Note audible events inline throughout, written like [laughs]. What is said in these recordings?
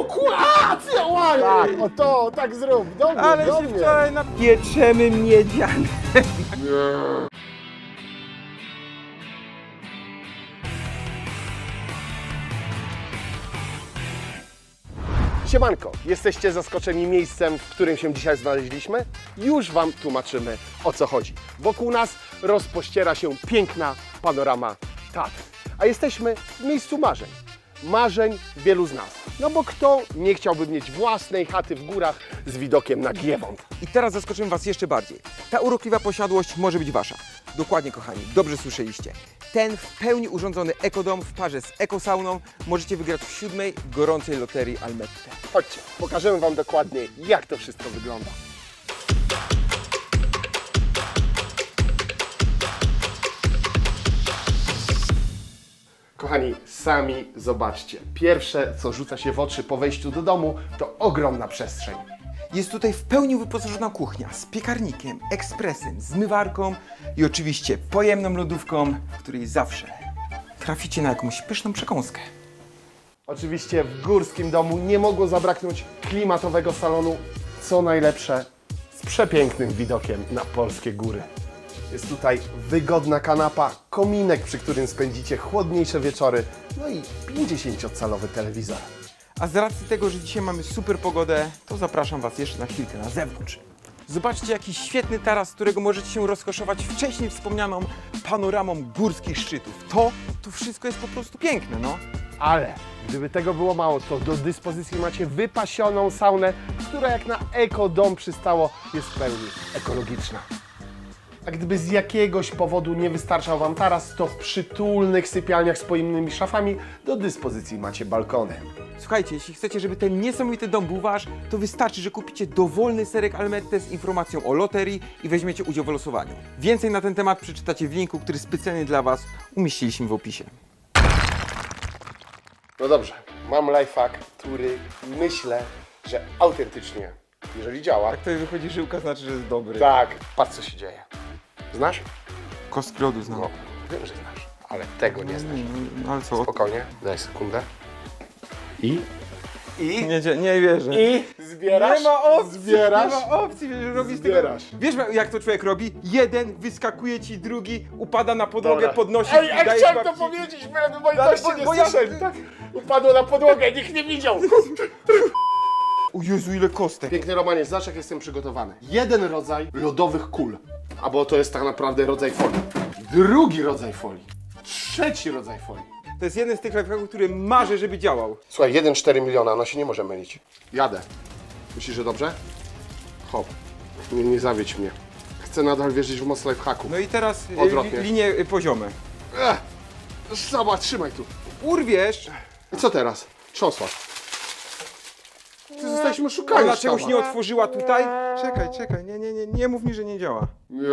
Ukłacja! Tak, o to, tak zrób. Do mnie, Ale do się mnie. wczoraj napieczemy miedziane. [laughs] Siemanko, jesteście zaskoczeni miejscem, w którym się dzisiaj znaleźliśmy? Już Wam tłumaczymy o co chodzi. Wokół nas rozpościera się piękna panorama Tatr, a jesteśmy w miejscu marzeń. Marzeń wielu z nas. No bo kto nie chciałby mieć własnej chaty w górach z widokiem na Giewont? I teraz zaskoczymy Was jeszcze bardziej. Ta urokliwa posiadłość może być Wasza. Dokładnie, kochani, dobrze słyszeliście. Ten w pełni urządzony ekodom w parze z ekosauną możecie wygrać w siódmej gorącej loterii Almette. Chodźcie, pokażemy Wam dokładnie, jak to wszystko wygląda. Kochani, sami zobaczcie. Pierwsze, co rzuca się w oczy po wejściu do domu, to ogromna przestrzeń. Jest tutaj w pełni wyposażona kuchnia z piekarnikiem, ekspresem, zmywarką i oczywiście pojemną lodówką, w której zawsze traficie na jakąś pyszną przekąskę. Oczywiście w górskim domu nie mogło zabraknąć klimatowego salonu, co najlepsze, z przepięknym widokiem na polskie góry. Jest tutaj wygodna kanapa, kominek, przy którym spędzicie chłodniejsze wieczory, no i 50-calowy telewizor. A z racji tego, że dzisiaj mamy super pogodę, to zapraszam Was jeszcze na chwilkę na zewnątrz. Zobaczcie jaki świetny taras, z którego możecie się rozkoszować wcześniej wspomnianą panoramą górskich szczytów. To, to wszystko jest po prostu piękne, no. Ale gdyby tego było mało, to do dyspozycji macie wypasioną saunę, która jak na ekodom przystało jest w pełni ekologiczna. A gdyby z jakiegoś powodu nie wystarczał Wam taras, to w przytulnych sypialniach z pojemnymi szafami do dyspozycji macie balkony. Słuchajcie, jeśli chcecie, żeby ten niesamowity dom był Wasz, to wystarczy, że kupicie dowolny serek Almette z informacją o loterii i weźmiecie udział w losowaniu. Więcej na ten temat przeczytacie w linku, który specjalnie dla Was umieściliśmy w opisie. No dobrze, mam lifehack, który myślę, że autentycznie, jeżeli działa, Jak to wychodzi żyłka, znaczy, że jest dobry. tak, patrz co się dzieje. Znasz? Kostki lodu znam. No, wiem, że znasz, ale tego nie znasz. Ale co? Spokojnie, daj sekundę. I? I? Nie, nie, nie wierzę. I? Zbierasz? Nie ma opcji, Zbierasz? nie ma opcji, że robi z Zbierasz. tego. Wiesz jak to człowiek robi? Jeden wyskakuje ci, drugi upada na podłogę, Dobra. podnosi Ej, i daje chciałem to babci. powiedzieć, moi Ale goście bo- nie bo ja- słyszeli, tak? Upadło na podłogę, nikt nie widział. [laughs] O Jezu, ile kostek. Piękny Romanie, zobacz jak jestem przygotowany. Jeden rodzaj lodowych kul, albo to jest tak naprawdę rodzaj folii. Drugi rodzaj folii. Trzeci rodzaj folii. To jest jeden z tych lifehacków, który marzę, żeby działał. Słuchaj, 1,4 miliona, no się nie może mylić. Jadę. Myślisz, że dobrze? Hop. Nie, nie zawiedź mnie. Chcę nadal wierzyć w moc lifehacku. No i teraz y, Odwrotnie. li, linie y, poziome. Ech, Zobacz, trzymaj tu. Urwiesz, I co teraz? Trząsła. Ty zostaliśmy a oszukani. dlaczegoś Sztaba. nie otworzyła tutaj? Czekaj, czekaj, nie, nie, nie, nie mów mi, że nie działa. Nie.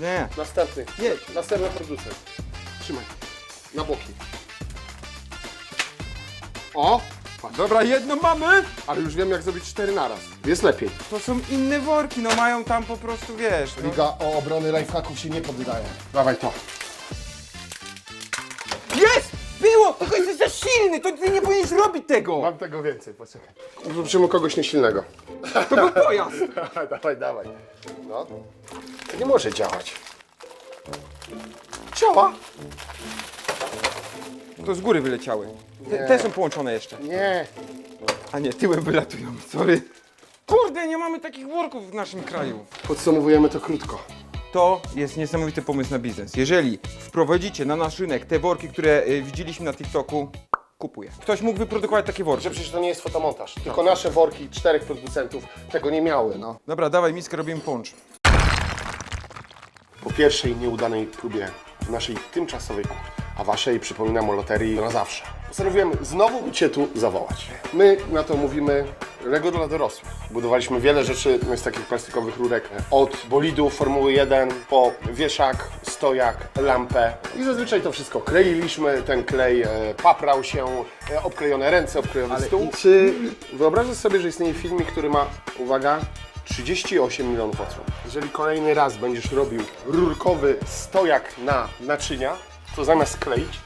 Nie. Następny. Nie. Następny producent. Trzymaj. Na boki. O! Patrz. Dobra, jedno mamy. Ale już wiem jak zrobić cztery naraz. Jest lepiej. To są inne worki, no mają tam po prostu, wiesz. No. Liga o obrony lifehacków się nie poddaje. Dawaj to. Silny, to ty nie powinieneś robić tego! Mam tego więcej, poczekaj. Zobaczymy kogoś niesilnego. To był pojazd! [laughs] dawaj, dawaj. No. To nie może działać. Działa? To z góry wyleciały. Te, te są połączone jeszcze. Nie. A nie, tyłem wylatują, sorry. Kurde, nie mamy takich worków w naszym kraju. Podsumowujemy to krótko. To jest niesamowity pomysł na biznes. Jeżeli wprowadzicie na nasz rynek te worki, które y, widzieliśmy na TikToku, kupuję. Ktoś mógł wyprodukować takie worki. Że przecież to nie jest fotomontaż. Tylko nasze worki czterech producentów tego nie miały, no. Dobra, dawaj miskę, robimy poncz. Po pierwszej nieudanej próbie naszej tymczasowej kuchni, a waszej, przypominam o loterii na zawsze, postanowiłem znowu Cię tu zawołać. My na to mówimy Lego dla dorosłych. Budowaliśmy wiele rzeczy z takich plastikowych rurek, od bolidów Formuły 1 po wieszak, stojak, lampę i zazwyczaj to wszystko kleiliśmy, ten klej e, paprał się, e, obklejone ręce, obklejony stół. Czy wyobrażasz sobie, że istnieje filmik, który ma, uwaga, 38 milionów odsłon. Jeżeli kolejny raz będziesz robił rurkowy stojak na naczynia, to zamiast kleić,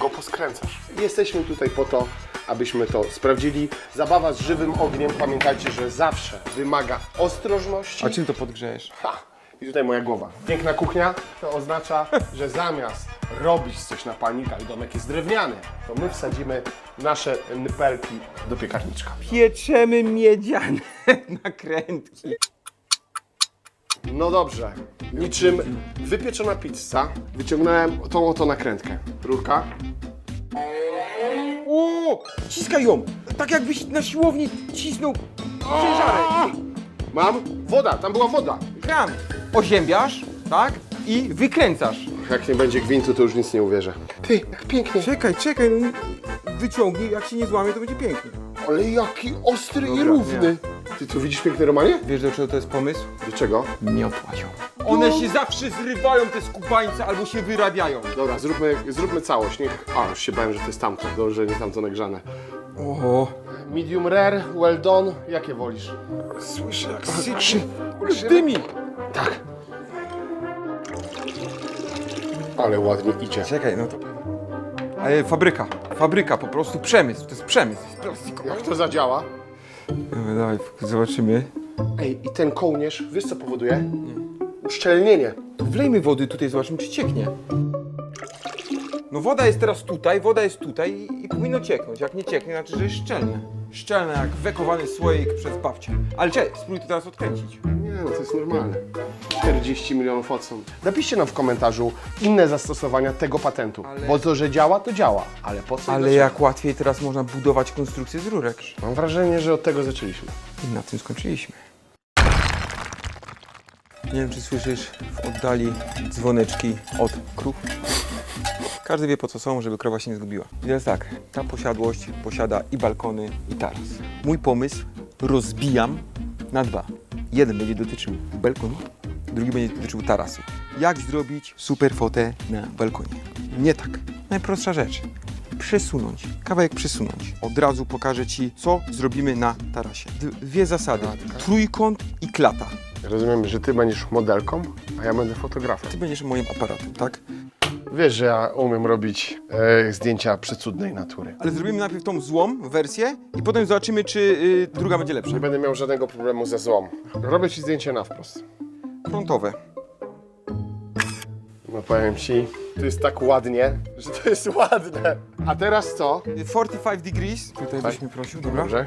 go poskręcasz. Jesteśmy tutaj po to, abyśmy to sprawdzili. Zabawa z żywym ogniem, pamiętajcie, że zawsze wymaga ostrożności. A czym to podgrzejesz? Ha! I tutaj moja głowa. Piękna kuchnia to oznacza, że zamiast robić coś na palnikach, domek jest drewniany, to my wsadzimy nasze nypelki do piekarniczka. Pieczemy miedziane [laughs] nakrętki. No dobrze, niczym wypieczona pizza, wyciągnąłem tą oto nakrętkę. Rurka. O, ciskaj ją! Tak jakbyś na siłowni cisnął ciężarek. Mam woda, tam była woda. Gram. Oziębiasz, tak? I wykręcasz. Jak nie będzie gwintu, to już nic nie uwierzę. Ty, jak pięknie. Czekaj, czekaj, no wyciągnij, jak się nie złamie, to będzie pięknie. Ale jaki ostry i Dobra, równy. Ty tu widzisz piękny Romanie? Wiesz, do czego to jest pomysł? Do czego? Miotła ją. One się zawsze zrywają, te skubańce, albo się wyrabiają. Dobra, zróbmy, zróbmy całość. Niech... A, już się bałem, że to jest tamto. Dobrze, że nie tamto nagrzane. O, Medium rare, well done. Jakie wolisz? słyszę jak syczy. Dymi. Tak. Ale ładnie idzie. Czekaj, no to... Ale fabryka, fabryka, po prostu przemysł, to jest przemysł. Jak to zadziała? Dobra, dawaj, zobaczymy. Ej, i ten kołnierz, wiesz co powoduje? Uszczelnienie. To wlejmy wody tutaj, zobaczymy czy cieknie. No woda jest teraz tutaj, woda jest tutaj i, i powinno cieknąć. Jak nie cieknie, znaczy, że jest szczelne. Szczelne jak wekowany słoik przez babcię. Ale czekaj, spróbuj to teraz odkręcić. Nie, no to jest normalne. 40 milionów odsłon. Napiszcie nam w komentarzu inne zastosowania tego patentu. Ale- Bo to, że działa, to działa. Ale po co? i Ale dlaczego? jak łatwiej teraz można budować konstrukcję z rurek. Mam wrażenie, że od tego zaczęliśmy. I na tym skończyliśmy. Nie wiem, czy słyszysz w oddali dzwoneczki od krów. Każdy wie po co są, żeby krowa się nie zgubiła. I teraz tak, ta posiadłość posiada i balkony, i taras. Mój pomysł rozbijam na dwa. Jeden będzie dotyczył balkonu, drugi będzie dotyczył tarasu. Jak zrobić super fotę na balkonie? Nie tak. Najprostsza rzecz. Przesunąć, kawałek przesunąć. Od razu pokażę Ci, co zrobimy na tarasie. Dwie zasady. Trójkąt i klata. Rozumiem, że ty będziesz modelką, a ja będę fotografem. Ty będziesz moim aparatem, tak? Wiesz, że ja umiem robić e, zdjęcia przecudnej natury. Ale zrobimy najpierw tą złą wersję i potem zobaczymy, czy y, druga będzie lepsza. Nie będę miał żadnego problemu ze złą. Robię ci zdjęcie na wprost. Frontowe. No powiem ci, to jest tak ładnie, że to jest ładne. A teraz co? 45 degrees. Tutaj byś mnie prosił, dobra? Dobrze.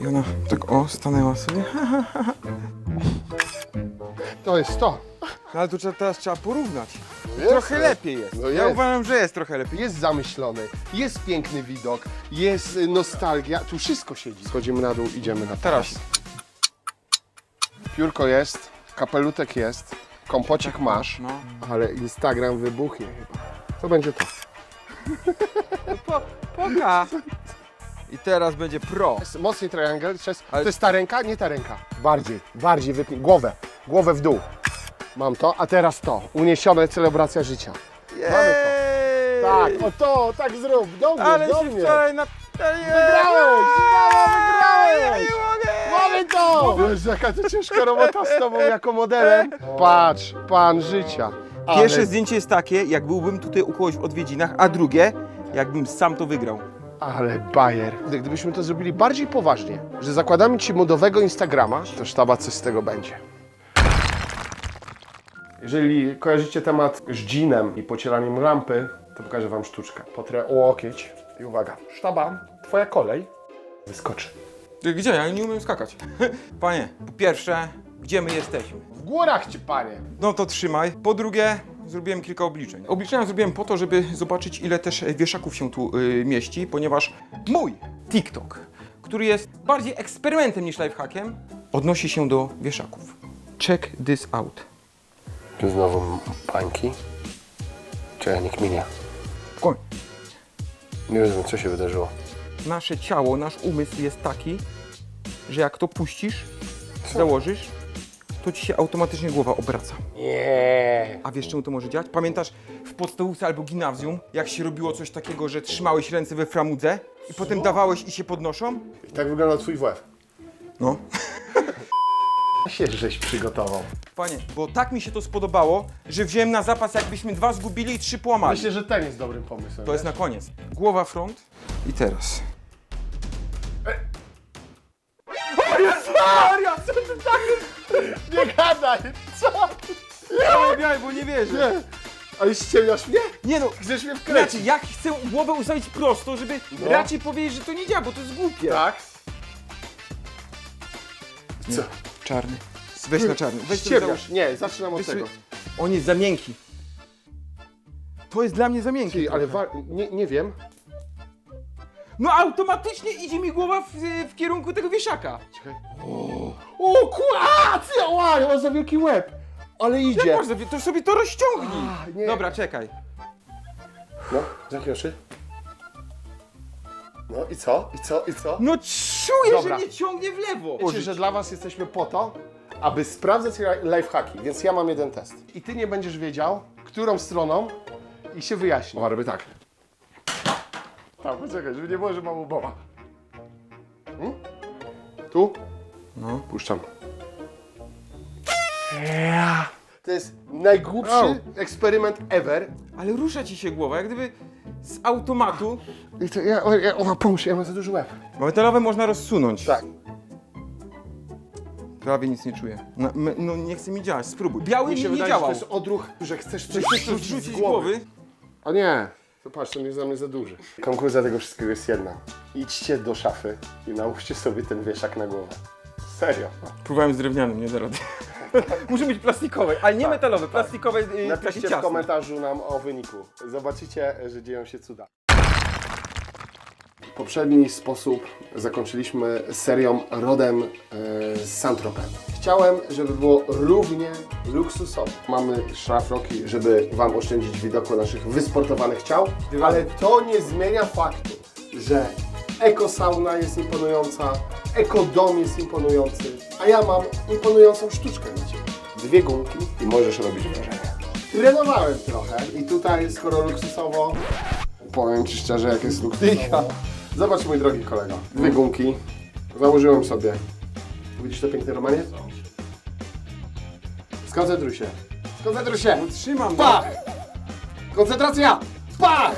I ona tak o, stanęła sobie. [laughs] To jest to. No ale to trzeba, teraz trzeba porównać. Jest, trochę no. lepiej jest. No Ja jest. uważam, że jest trochę lepiej. Jest zamyślony, jest piękny widok, jest y, nostalgia, tu wszystko siedzi. Schodzimy na dół, idziemy na Teraz. Piórko jest, kapelutek jest, kompocik masz, No. ale Instagram wybuchnie chyba. To będzie to. Po, poka. I teraz będzie pro. Jest Mocniej triangle, to jest, Ale- to jest ta ręka, nie ta ręka. Bardziej, bardziej wypnij, głowę, głowę w dół. Mam to, a teraz to. Uniesione celebracja życia. Mamy to. Tak, o to, tak zrób, do mnie, Ale do się mnie. wczoraj na... Wygrałeś! Brawo, wygrałeś! Ja nie mogę! Mamy to! Wiesz, jaka to ciężka robota z tobą jako modelem. Patrz, pan życia. Ale Pierwsze zdjęcie jest takie, jak byłbym tutaj u kogoś w odwiedzinach, a drugie, jakbym sam to wygrał. Ale bajer. Gdybyśmy to zrobili bardziej poważnie, że zakładamy ci modowego Instagrama, to sztaba coś z tego będzie. Jeżeli kojarzycie temat z dżinem i pocieraniem lampy, to pokażę wam sztuczkę. Potrę łokieć i uwaga. Sztaba, twoja kolej wyskoczy. Gdzie? Ja nie umiem skakać. [laughs] Panie, po pierwsze, gdzie my jesteśmy? W górach ci, panie. No to trzymaj. Po drugie, zrobiłem kilka obliczeń. Obliczenia zrobiłem po to, żeby zobaczyć, ile też wieszaków się tu y, mieści, ponieważ mój TikTok, który jest bardziej eksperymentem niż lifehackiem, odnosi się do wieszaków. Check this out. Znowu pańki. Czy ja nie kminia? Koń. Nie wiem, co się wydarzyło. Nasze ciało, nasz umysł jest taki, że jak to puścisz, założysz, to ci się automatycznie głowa obraca. Nie. A wiesz czemu to może działać? Pamiętasz w podstawówce albo gimnazjum, jak się robiło coś takiego, że trzymałeś ręce we framudze i potem dawałeś i się podnoszą? I tak wygląda twój WF. No się żeś przygotował. Panie, bo tak mi się to spodobało, że wziąłem na zapas, jakbyśmy dwa zgubili i trzy połamali. Myślę, że ten jest dobrym pomysłem. To jest na koniec. Głowa front i teraz. O Jezu Maria, co ty tak... Nie gadaj, co? Ja umiałem, bo nie wierzę. Nie. Ale ściemniasz mnie? Nie no, Chcesz mnie wkręcić? Raczej, ja chcę głowę ustawić prosto, żeby No. raczej powiedzieć, że to nie działa, bo to jest głupie. Tak? Co? Czarny. Weź na czarny. Weź ten. Nie, zaczynam od Weź tego. sobie- On jest za miękki. To jest dla mnie za miękki. Ty, ale wa- nie, nie wiem. No automatycznie idzie mi głowa w, w kierunku tego wieszaka. Czekaj. O! Ty, ła, ja mam za wielki łeb. Ale idzie. Jak można, to sobie to rozciągnij. A, nie. Dobra, czekaj. No, zamknij oczy. No i co? I co? I co? No czuję, Dobra. że mnie ciągnie w lewo. Wiecie, że dla was jesteśmy po to, aby sprawdzać li- lifehacki, więc ja mam jeden test. I ty nie będziesz wiedział, którą stroną i się wyjaśni. O, robię tak. Tak, poczekaj, żeby nie było, że mam ubowa. Hmm? Tu? No. Puszczam. To jest najgłupszy Au. eksperyment ever. Ale rusza ci się głowa, jak gdyby z automatu. I to ja, o, ja, o, pomóż, ja mam za duży łeb. Bo metalowe można rozsunąć. Tak. Prawie nic nie czuję. No, me- no nie chce mi działać, spróbuj. Biały Mi nie, się nie wydaje, działał. że to jest odruch, że chcesz coś Chcesz rzucić rzucić z głowy. O nie, to patrz, ten jest dla mnie za duży. Konkluzja tego wszystkiego jest jedna. Idźcie do szafy i nałóżcie sobie ten wieszak na głowę. Serio. Próbowałem z drewnianym, nie da rady. [laughs] Muszę być plastikowe, ale nie metalowe, plastikowe, yy, takie Napiszcie w komentarzu nam o wyniku. Zobaczycie, że dzieją się cuda. W poprzedni sposób zakończyliśmy serią rodem e, z Saint-Tropez. Chciałem, żeby było równie luksusowo. Mamy szlafroki, żeby Wam oszczędzić widoku naszych wysportowanych ciał, ale to nie zmienia faktu, że ekosauna jest imponująca, ekodom jest imponujący, a ja mam imponującą sztuczkę na Ciebie. Dwie gumki i możesz robić wrażenie. Trenowałem trochę i tutaj, skoro luksusowo, powiem Ci szczerze, jak jest luksusowo. Zobacz, mój drogi kolego, dwie gumki, założyłem sobie. Widzisz to piękne Romanie? Skoncentruj się. Skoncentruj się. Trzymam Pach! Koncentracja! Pach!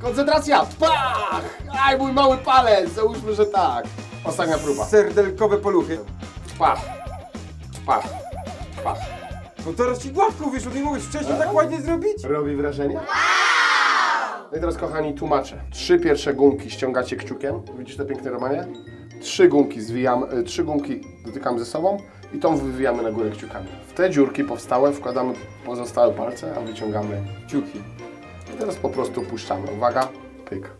Koncentracja! Pach! Aj, mój mały palec! Załóżmy, że tak. Ostatnia próba. Serdelkowe poluchy. Pach! Pach! Pach! No teraz ci gładko wyszło, nie mogłeś wcześniej tak ładnie zrobić? Robi wrażenie? No i teraz, kochani, tłumaczę. Trzy pierwsze gumki ściągacie kciukiem. Widzisz te piękne Romanie? Trzy gumki zwijamy, y, trzy gumki dotykamy ze sobą i tą wywijamy na górę kciukami. W te dziurki powstałe wkładamy pozostałe palce, a wyciągamy Ciuki. I teraz po prostu puszczamy. Uwaga, pyk,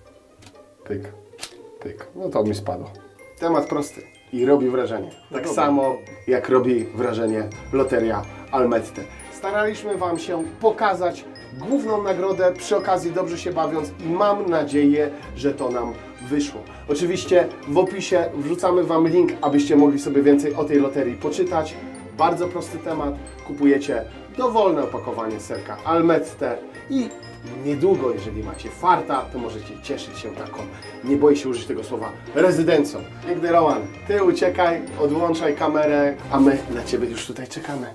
pyk, pyk. No to mi spadło. Temat prosty i robi wrażenie. Tak samo jak robi wrażenie loteria Almette. Staraliśmy Wam się pokazać główną nagrodę, przy okazji dobrze się bawiąc i mam nadzieję, że to nam wyszło. Oczywiście w opisie wrzucamy Wam link, abyście mogli sobie więcej o tej loterii poczytać. Bardzo prosty temat. Kupujecie dowolne opakowanie serka Almette i niedługo, jeżeli macie farta, to możecie cieszyć się taką, nie boję się użyć tego słowa, rezydencją. Piękny Roman, ty uciekaj, odłączaj kamerę, a my na Ciebie już tutaj czekamy.